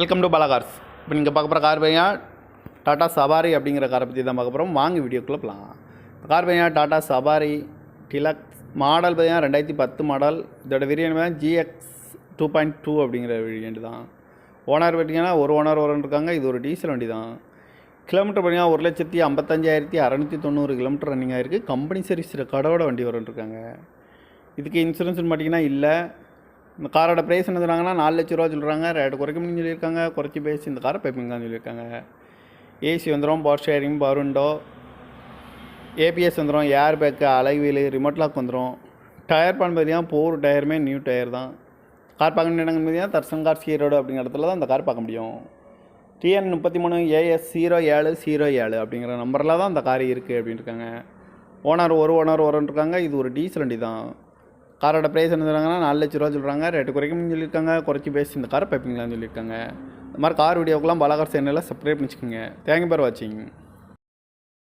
Welcome to பலகார்ஸ் இப்போ நீங்கள் பார்க்க போகிற கார் பையன் டாட்டா சவாரி அப்படிங்கிற காரை பற்றி தான் பார்க்க போகிறோம் வாங்க வீடியோக்குள்ளே போகலாம் கார் பையன் டாட்டா சவாரி டிலக்ஸ் மாடல் பையன் ரெண்டாயிரத்தி பத்து மாடல் இதோட விரியன் ஜிஎக்ஸ் டூ பாயிண்ட் டூ அப்படிங்கிற வேரியன்ட் தான். ஓனர் பார்த்தீங்கன்னா ஒரு ஓனர் ஓரன் இருக்காங்க. இது ஒரு டீசல் வண்டி தான். கிலோமீட்டர் பார்த்திங்கன்னா ஒரு லட்சத்தி ஐம்பத்தஞ்சாயிரத்தி அறநூற்றி தொண்ணூறு கிலோமீட்டர் ரன்னிங் ஆகிருக்கு கம்பெனி சர்வீஸ் கடவோட வண்டி வரன் இருக்காங்க. இதுக்கு இன்சூரன்ஸ்னு பார்த்தீங்கன்னா இல்லை. இந்த காரோட ப்ரைஸ் என்ன சொல்கிறாங்கன்னா நாலு லட்ச ரூபா சொல்கிறாங்க ரேட்டு குறைக்க முடியும்னு சொல்லியிருக்காங்க. குறைச்சி பேசி இந்த காரை பைப்பிங்கன்னு சொல்லியிருக்காங்க. ஏசி வந்துடும் power steering power window ABS வந்துடும் air bag alloy wheel remote lock வந்துடும் டயர் பண்ண பார்த்தீங்கன்னா போர் டயருமே நியூ டயர் தான். கார் பார்க்க இடங்கள் பார்த்தீங்கன்னா தர்சன் கார் ஈரோடு அப்படிங்கிற இடத்துல தான் அந்த கார் பார்க்க முடியும். டிஎன் முப்பத்தி மூணு ஏஎஸ் ஜீரோ ஏழு ஜீரோ ஏழு அப்படிங்கிற நம்பரில் தான் அந்த கார் இருக்குது அப்படின்ட்டுருக்காங்க ஓனர் ஒரு ஓனர் வரன்னு இருக்காங்க. இது ஒரு டீசல் வண்டி தான். காரோட ப்ரைஸ் என்ன சொல்கிறாங்கன்னா நாலு லட்ச ரூபா சொல்கிறாங்க ரேட்டு குறைக்கணும்னு சொல்லியிருக்காங்க. குறைச்சி பேசி இந்த காரை பைப்பிங்களான்னு சொல்லியிருக்காங்க. இந்த மாதிரி கார் வீடியோக்கெல்லாம் பலகார் சேனலில் சப்ஸ்கிரைப் பண்ணிச்சுக்கோங்க. தேங்க்யூ பார் வாட்சிங்